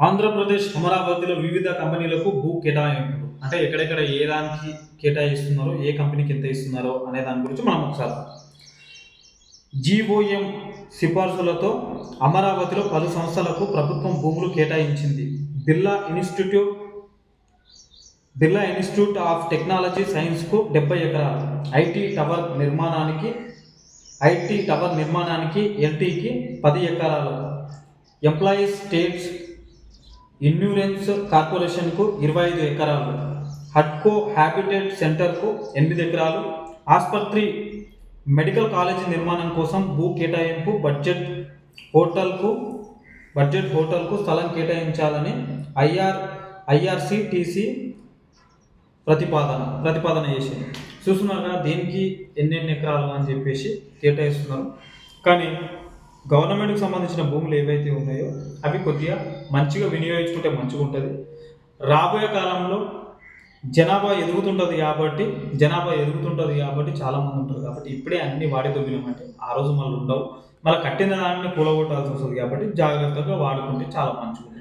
ఆంధ్రప్రదేశ్ అమరావతిలో వివిధ కంపెనీలకు భూ కేటాయింపులు. అంటే ఎక్కడెక్కడ ఏ దానికి కేటాయిస్తున్నారో ఏ కంపెనీకి ఎంత ఇస్తున్నారో అనే దాని గురించి మనం ఒకసారి జీఓఎం సిఫార్సులతో అమరావతిలో పలు సంస్థలకు ప్రభుత్వం భూములు కేటాయించింది. Birla institute Birla institute of technology సైన్స్కు డెబ్బై ఎకరాలు. ఐటీ టవర్ నిర్మాణానికి ఐటీ టవర్ నిర్మాణానికి ఎల్టీకి పది ఎకరాలు. ఎంప్లాయీస్ స్టేట్స్ ఇన్యూరెన్స్ కార్పొరేషన్కు ఇరవై ఐదు ఎకరాలు హడ్కో హ్యాబిటేట్ సెంటర్కు ఎనిమిది ఎకరాలు ఆసుపత్రి మెడికల్ కాలేజీ నిర్మాణం కోసం భూ కేటాయింపు బడ్జెట్ హోటల్కు బడ్జెట్ హోటల్కు స్థలం కేటాయించాలని ఐఆర్ ఐఆర్సిటిసి ప్రతిపాదన ప్రతిపాదన చేసింది. చూస్తున్నారు కదా దీనికి ఎన్నెన్ని ఎకరాలు అని చెప్పేసి కేటాయిస్తున్నారు. కానీ గవర్నమెంట్కి సంబంధించిన భూములు ఏవైతే ఉన్నాయో అవి కొద్దిగా మంచిగా వినియోగించుకుంటే మంచిగా ఉంటుంది. రాబోయే కాలంలో జనాభా ఎదుగుతుంటుంది కాబట్టి జనాభా ఎదుగుతుంటుంది కాబట్టి చాలామంది ఉంటారు కాబట్టి ఇప్పుడే అన్ని వాడి దొబ్బినామంటే ఆ రోజు మళ్ళీ ఉండవు. మళ్ళీ కట్టిన దాన్ని కూలగొట్టాల్సి వస్తుంది కాబట్టి జాగ్రత్తగా వాడుకుంటే చాలా మంచిగా